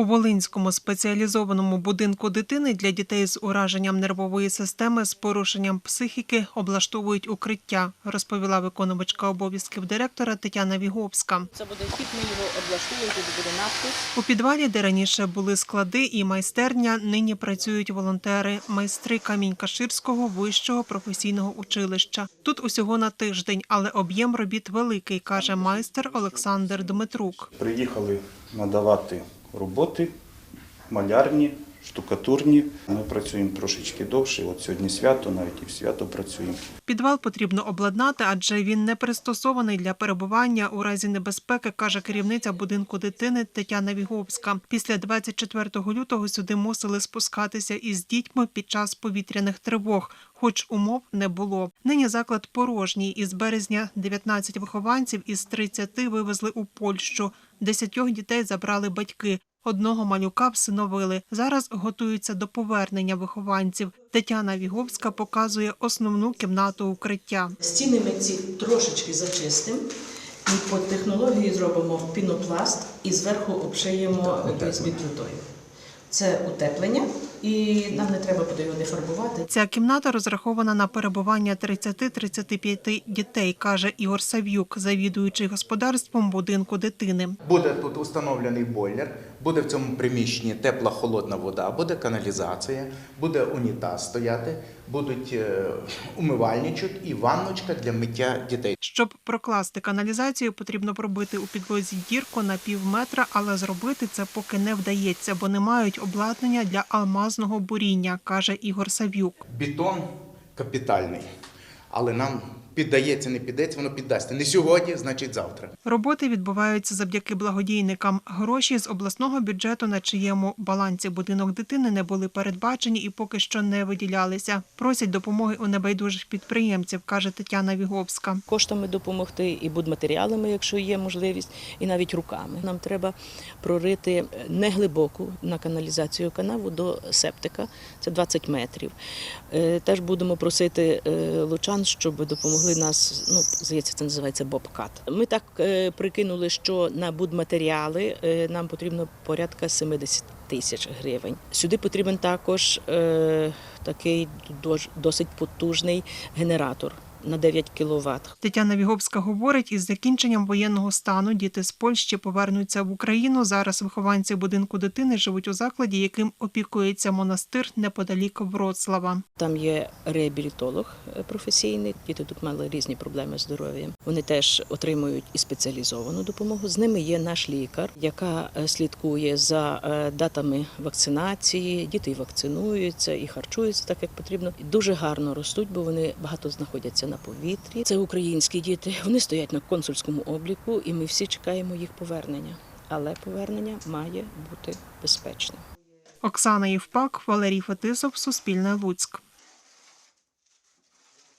У Волинському спеціалізованому будинку дитини для дітей з ураженням нервової системи з порушенням психіки облаштовують укриття, розповіла виконувачка обов'язків директора Тетяна Віговська. Це буде вхід, ми його облаштуємо, тут буде надпис. У підвалі, де раніше були склади і майстерня, нині працюють волонтери, майстри Камінь-Каширського вищого професійного училища. Тут усього на тиждень, але об'єм робіт великий, каже майстер Олександр Дмитрук. Приїхали надавати роботи малярні, штукатурні. Ми працюємо трошечки довше. От сьогодні свято, навіть і в свято працюємо. Підвал потрібно обладнати, адже він не пристосований для перебування у разі небезпеки, каже керівниця будинку дитини Тетяна Віговська. Після 24 лютого сюди мусили спускатися із дітьми під час повітряних тривог, хоч умов не було. Нині заклад порожній. Із березня 19 вихованців із 30 вивезли у Польщу. Десятьох дітей забрали батьки. Одного малюка всиновили. Зараз готуються до повернення вихованців. Тетяна Віговська показує основну кімнату укриття. Стіни ми ці трошечки зачистимо. І по технології зробимо пінопласт і зверху обшиємо з плитою. Це утеплення, і нам не треба буде його не фарбувати. Ця кімната розрахована на перебування 30-35 дітей, каже Ігор Сав'юк, завідуючий господарством будинку дитини. Буде тут установлений бойлер, буде в цьому приміщенні тепла холодна вода, буде каналізація, буде унітаз стояти, будуть е, умивальничок і ванночка для миття дітей. Щоб прокласти каналізацію, потрібно пробити у підлозі дірку на пів метра, але зробити це поки не вдається, бо не мають обладнання для алмазного буріння, каже Ігор Сав'юк. Бетон капітальний, але нам піддається, не піддається, воно піддасться. Не сьогодні, значить завтра. Роботи відбуваються завдяки благодійникам. Гроші з обласного бюджету, на чиєму балансі будинок дитини не були передбачені і поки що не виділялися. Просять допомоги у небайдужих підприємців, каже Тетяна Віговська. коштами допомогти, і будматеріалами, якщо є можливість, і навіть руками. Нам треба прорити неглибоку на каналізацію канаву до септика, це 20 метрів. Е, Теж будемо просити е, лучан, щоб допомогли нас. Ну, здається, це називається бобкат. Ми так е, прикинули, що на будматеріали е, нам потрібно порядка 70 тисяч гривень. Сюди потрібен також е, такий досить потужний генератор на 9 кВт. Тетяна Віговська говорить, із закінченням воєнного стану діти з Польщі повернуться в Україну. Зараз вихованці будинку дитини живуть у закладі, яким опікується монастир неподалік Вроцлава. Там є реабілітолог е, професійний. Діти тут мали різні проблеми з здоров'ям. Вони теж отримують і спеціалізовану допомогу. З ними є наш лікар, яка е, слідкує за е, датами вакцинації. Діти вакцинуються і харчуються так, як потрібно. І Дуже гарно ростуть, бо вони багато знаходяться на повітрі. Це українські діти. Вони стоять на консульському обліку, і ми всі чекаємо їх повернення. Але повернення має бути безпечним. Оксана Євпак, Валерій Фетисов, Суспільне Луцьк.